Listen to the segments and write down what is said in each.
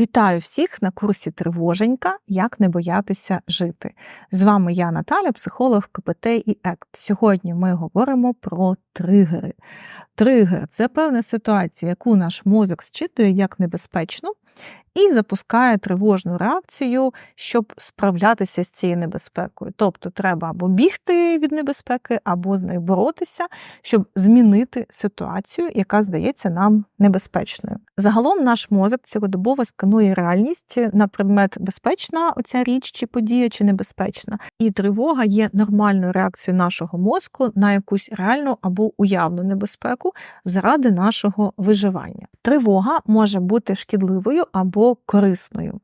Вітаю всіх на курсі Тривоженька. Як не боятися жити. З вами я, Наталя, психолог КПТ і ЕКТ. Сьогодні ми говоримо про тригери. Тригер це певна ситуація, яку наш мозок зчитує як небезпечну, і запускає тривожну реакцію, щоб справлятися з цією небезпекою. Тобто треба або бігти від небезпеки, або з нею боротися, щоб змінити ситуацію, яка здається нам небезпечною. Загалом наш мозок цілодобово сканує реальність на предмет безпечна оця річ чи подія, чи небезпечна. І тривога є нормальною реакцією нашого мозку на якусь реальну або уявну небезпеку заради нашого виживання. Тривога може бути шкідливою або корисною.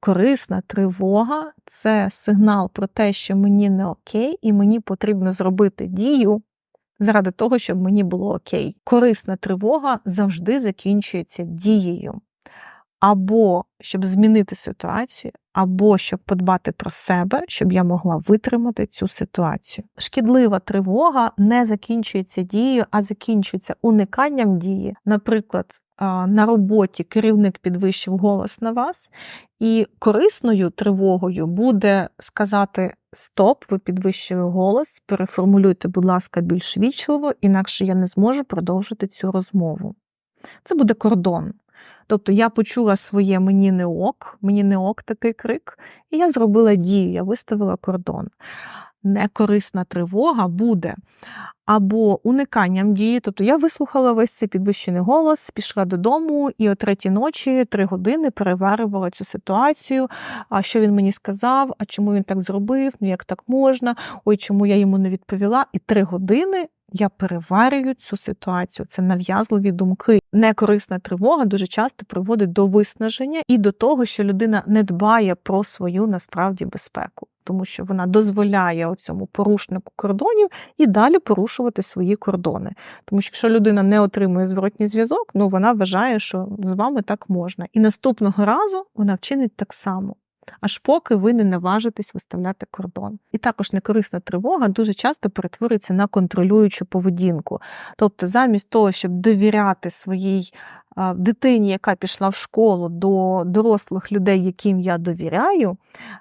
Корисна тривога це сигнал про те, що мені не окей, і мені потрібно зробити дію заради того, щоб мені було окей. Корисна тривога завжди закінчується дією. Або щоб змінити ситуацію, або щоб подбати про себе, щоб я могла витримати цю ситуацію. Шкідлива тривога не закінчується дією, а закінчується униканням дії. Наприклад, на роботі керівник підвищив голос на вас, і корисною тривогою буде сказати Стоп, ви підвищили голос, переформулюйте, будь ласка, більш вічливо, інакше я не зможу продовжити цю розмову. Це буде кордон. Тобто я почула своє мені не ок, мені не ок такий крик, і я зробила дію, я виставила кордон. Некорисна тривога буде або униканням дії. Тобто я вислухала весь цей підвищений голос, пішла додому і о третій ночі три години переварювала цю ситуацію. А що він мені сказав, а чому він так зробив, ну як так можна, ой, чому я йому не відповіла. І три години. Я переварюю цю ситуацію, це нав'язливі думки. Некорисна тривога дуже часто приводить до виснаження і до того, що людина не дбає про свою насправді безпеку тому що вона дозволяє цьому порушнику кордонів і далі порушувати свої кордони. Тому що якщо людина не отримує зворотній зв'язок, ну вона вважає, що з вами так можна. І наступного разу вона вчинить так само. Аж поки ви не наважитесь виставляти кордон. І також некорисна тривога дуже часто перетворюється на контролюючу поведінку. Тобто, замість того, щоб довіряти своїй дитині, яка пішла в школу до дорослих людей, яким я довіряю,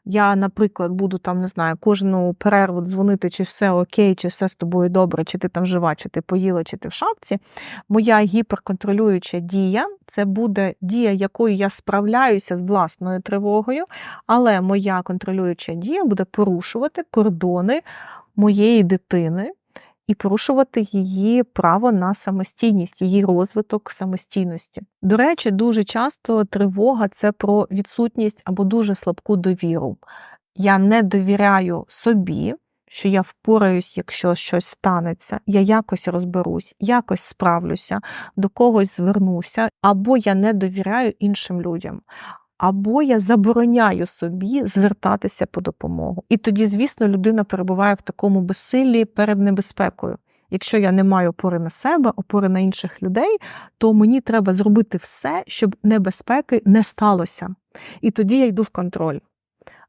я, наприклад, буду там, не знаю, кожну перерву дзвонити, чи все окей, чи все з тобою добре, чи ти там жива, чи ти поїла, чи ти в шапці. Моя гіперконтролююча дія це буде дія, якою я справляюся з власною тривогою, але моя контролююча дія буде порушувати кордони моєї дитини і порушувати її право на самостійність, її розвиток самостійності. До речі, дуже часто тривога це про відсутність або дуже слабку довіру. Я не довіряю собі. Що я впораюсь, якщо щось станеться, я якось розберусь, якось справлюся, до когось звернуся, або я не довіряю іншим людям або я забороняю собі звертатися по допомогу. І тоді, звісно, людина перебуває в такому безсиллі перед небезпекою. Якщо я не маю опори на себе, опори на інших людей, то мені треба зробити все, щоб небезпеки не сталося. І тоді я йду в контроль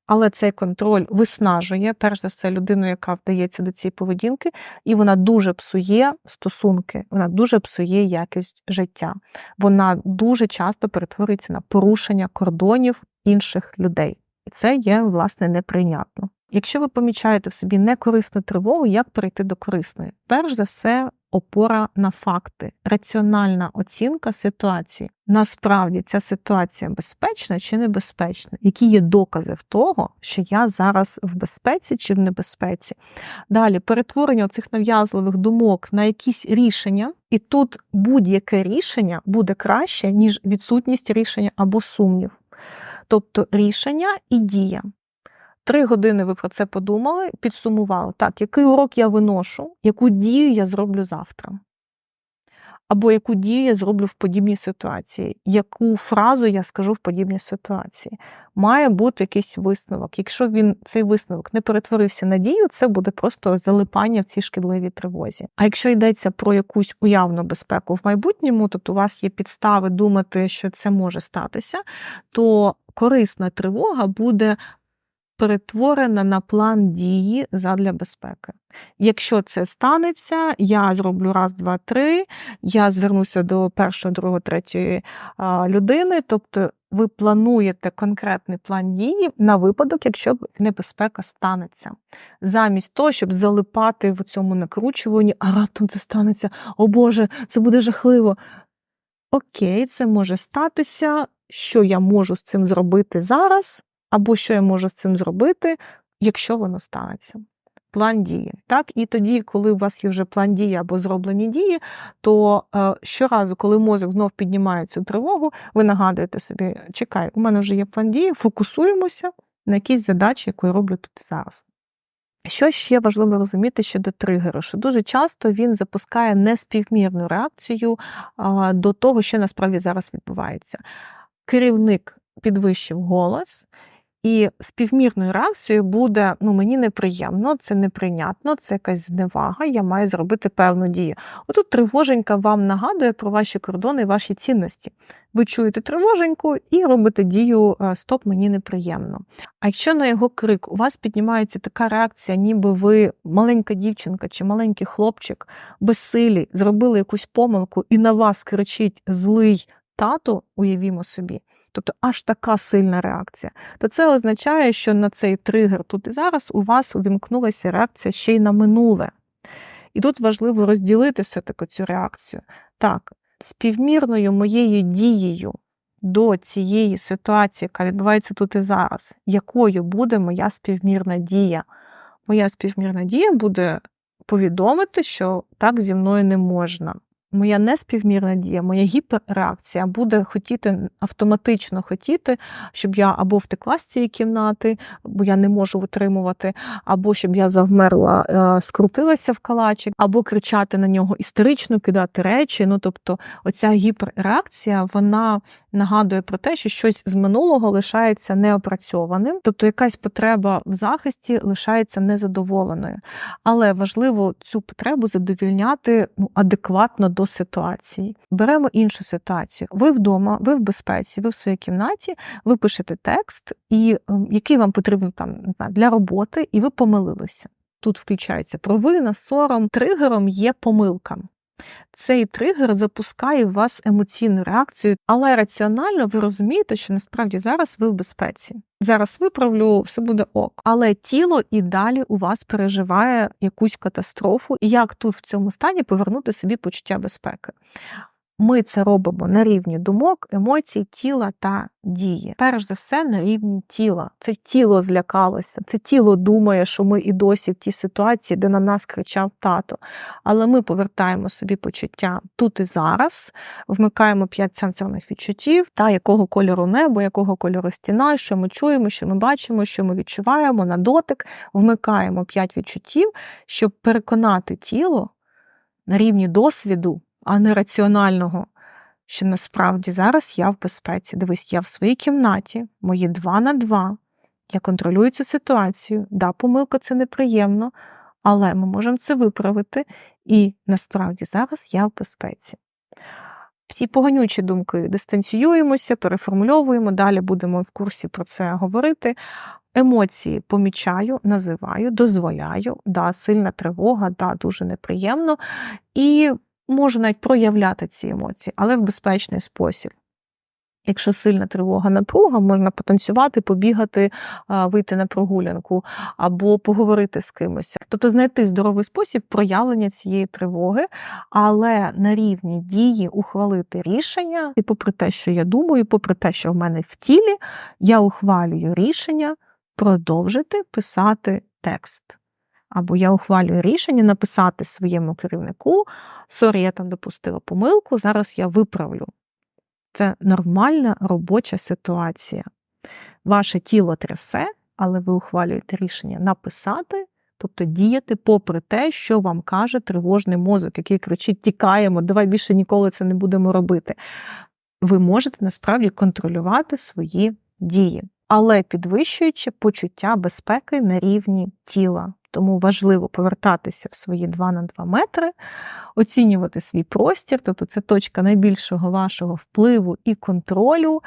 але цей контроль виснажує, перш за все, людину, яка вдається до цієї поведінки, і вона дуже псує стосунки, вона дуже псує якість життя. Вона дуже часто перетворюється на порушення кордонів інших людей. І це є, власне, неприйнятно. Якщо ви помічаєте в собі некорисну тривогу, як перейти до корисної? Перш за все, опора на факти, раціональна оцінка ситуації. Насправді ця ситуація безпечна чи небезпечна? Які є докази в того, що я зараз в безпеці чи в небезпеці? Далі перетворення цих нав'язливих думок на якісь рішення, і тут будь-яке рішення буде краще, ніж відсутність рішення або сумнів. Тобто рішення і дія. Три години ви про це подумали, підсумували, так, який урок я виношу, яку дію я зроблю завтра. Або яку дію я зроблю в подібній ситуації, яку фразу я скажу в подібній ситуації. Має бути якийсь висновок. Якщо він цей висновок не перетворився на дію, це буде просто залипання в цій шкідливій тривозі. А якщо йдеться про якусь уявну безпеку в майбутньому, тобто у вас є підстави думати, що це може статися, то корисна тривога буде перетворена на план дії задля безпеки. Якщо це станеться, я зроблю раз, два, три, я звернуся до першої, другої, третьої людини, тобто ви плануєте конкретний план дії на випадок, якщо небезпека станеться. Замість того, щоб залипати в цьому накручуванні, а раптом це станеться, о Боже, це буде жахливо. Окей, це може статися, що я можу з цим зробити зараз, або що я можу з цим зробити, якщо воно станеться. План дії. Так? І тоді, коли у вас є вже план дії або зроблені дії, то е, щоразу, коли мозок знов піднімає цю тривогу, ви нагадуєте собі, чекай, у мене вже є план дії, фокусуємося на якійсь задачі, яку я роблю тут зараз. Що ще важливо розуміти щодо тригеру, що дуже часто він запускає неспівмірну реакцію а, до того, що насправді зараз відбувається. Керівник підвищив голос, і співмірною реакцією буде: ну мені неприємно, це неприйнятно, це якась зневага, я маю зробити певну дію. Отут тривоженька вам нагадує про ваші кордони ваші цінності. Ви чуєте тривоженьку і робите дію е, Стоп, мені неприємно. А якщо на його крик у вас піднімається така реакція, ніби ви маленька дівчинка чи маленький хлопчик безсилі зробили якусь помилку і на вас кричить злий тато, уявімо собі. Тобто аж така сильна реакція, то це означає, що на цей тригер тут і зараз у вас увімкнулася реакція ще й на минуле. І тут важливо розділити все-таки цю реакцію. Так, співмірною моєю дією до цієї ситуації, яка відбувається тут і зараз, якою буде моя співмірна дія? Моя співмірна дія буде повідомити, що так зі мною не можна моя неспівмірна дія, моя гіперреакція буде хотіти автоматично хотіти, щоб я або втекла з цієї кімнати, бо я не можу витримувати, або щоб я завмерла, е, скрутилася в калачик, або кричати на нього істерично, кидати речі. Ну тобто, оця гіперреакція вона нагадує про те, що щось з минулого лишається неопрацьованим, тобто якась потреба в захисті лишається незадоволеною. Але важливо цю потребу задовільняти ну, адекватно до ситуації. Беремо іншу ситуацію. Ви вдома, ви в безпеці, ви в своїй кімнаті, ви пишете текст, і ем, який вам потрібен там для роботи, і ви помилилися. Тут включається провина, сором. Тригером є помилка. Цей тригер запускає в вас емоційну реакцію, але раціонально ви розумієте, що насправді зараз ви в безпеці. Зараз виправлю, все буде ок. Але тіло і далі у вас переживає якусь катастрофу, і як тут в цьому стані повернути собі почуття безпеки. Ми це робимо на рівні думок, емоцій, тіла та дії. Перш за все, на рівні тіла. Це тіло злякалося, це тіло думає, що ми і досі в тій ситуації, де на нас кричав тато. Але ми повертаємо собі почуття тут і зараз, вмикаємо п'ять сенсорних відчуттів, та якого кольору небо, якого кольору стіна, що ми чуємо, що ми бачимо, що ми відчуваємо на дотик, вмикаємо п'ять відчуттів, щоб переконати тіло на рівні досвіду а не раціонального, що насправді зараз я в безпеці. Дивись, я в своїй кімнаті, мої два на два. Я контролюю цю ситуацію. Да, помилка це неприємно, але ми можемо це виправити, і насправді зараз я в безпеці. Всі поганючі думки дистанціюємося, переформульовуємо, далі будемо в курсі про це говорити. Емоції помічаю, називаю, дозволяю, да, сильна тривога, да, дуже неприємно. І можу навіть проявляти ці емоції, але в безпечний спосіб. Якщо сильна тривога, напруга, можна потанцювати, побігати, вийти на прогулянку або поговорити з кимось. Тобто знайти здоровий спосіб проявлення цієї тривоги, але на рівні дії ухвалити рішення, і попри те, що я думаю, попри те, що в мене в тілі, я ухвалюю рішення продовжити писати текст. Або я ухвалюю рішення написати своєму керівнику: сорі, я там допустила помилку, зараз я виправлю. Це нормальна робоча ситуація. Ваше тіло трясе, але ви ухвалюєте рішення написати, тобто діяти, попри те, що вам каже тривожний мозок, який кричить: Тікаємо, давай більше ніколи це не будемо робити. Ви можете насправді контролювати свої дії, але підвищуючи почуття безпеки на рівні тіла. Тому важливо повертатися в свої 2 на 2 метри, оцінювати свій простір, тобто це точка найбільшого вашого впливу і контролю,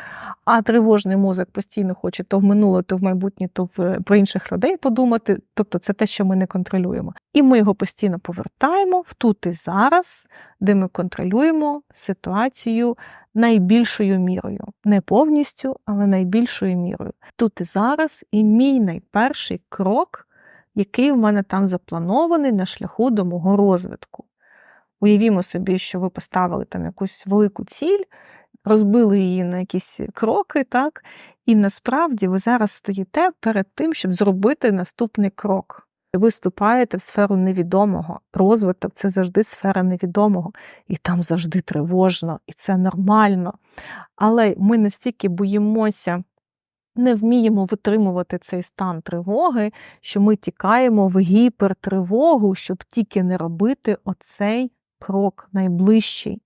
а тривожний мозок постійно хоче то в минуле, то в майбутнє, то в, про інших людей подумати. Тобто це те, що ми не контролюємо. І ми його постійно повертаємо в тут і зараз, де ми контролюємо ситуацію найбільшою мірою. Не повністю, але найбільшою мірою. Тут і зараз, і мій найперший крок, який в мене там запланований на шляху до мого розвитку. Уявімо собі, що ви поставили там якусь велику ціль, розбили її на якісь кроки, так? І насправді ви зараз стоїте перед тим, щоб зробити наступний крок. Ви вступаєте в сферу невідомого. Розвиток це завжди сфера невідомого, і там завжди тривожно, і це нормально. Але ми настільки боїмося, не вміємо витримувати цей стан тривоги, що ми тікаємо в гіпертривогу, щоб тільки не робити оцей крок найближчий.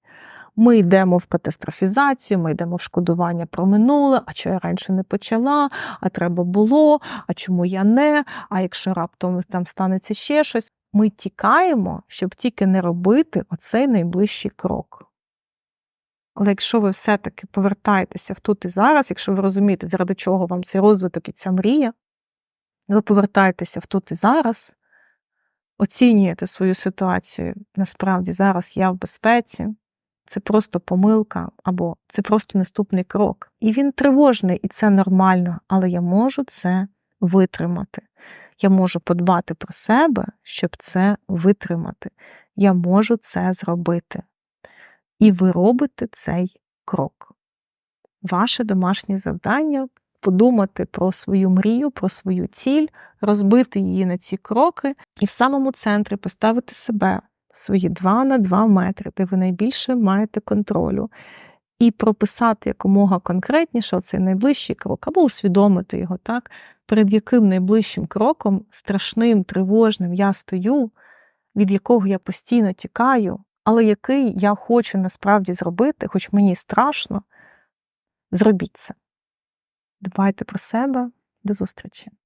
Ми йдемо в катастрофізацію, ми йдемо в шкодування про минуле, а чого я раніше не почала, а треба було, а чому я не, а якщо раптом там станеться ще щось. Ми тікаємо, щоб тільки не робити оцей найближчий крок. Але якщо ви все-таки повертаєтеся в тут і зараз, якщо ви розумієте, заради чого вам цей розвиток і ця мрія, ви повертаєтеся в тут і зараз, оцінюєте свою ситуацію, насправді зараз я в безпеці, це просто помилка, або це просто наступний крок. І він тривожний, і це нормально, але я можу це витримати. Я можу подбати про себе, щоб це витримати. Я можу це зробити. І ви робите цей крок. Ваше домашнє завдання подумати про свою мрію, про свою ціль, розбити її на ці кроки, і в самому центрі поставити себе свої 2 на 2 метри, де ви найбільше маєте контролю, і прописати якомога конкретніше цей найближчий крок, або усвідомити його, так, перед яким найближчим кроком, страшним, тривожним я стою, від якого я постійно тікаю, але який я хочу насправді зробити, хоч мені страшно, зробіть це. Дбайте про себе, до зустрічі!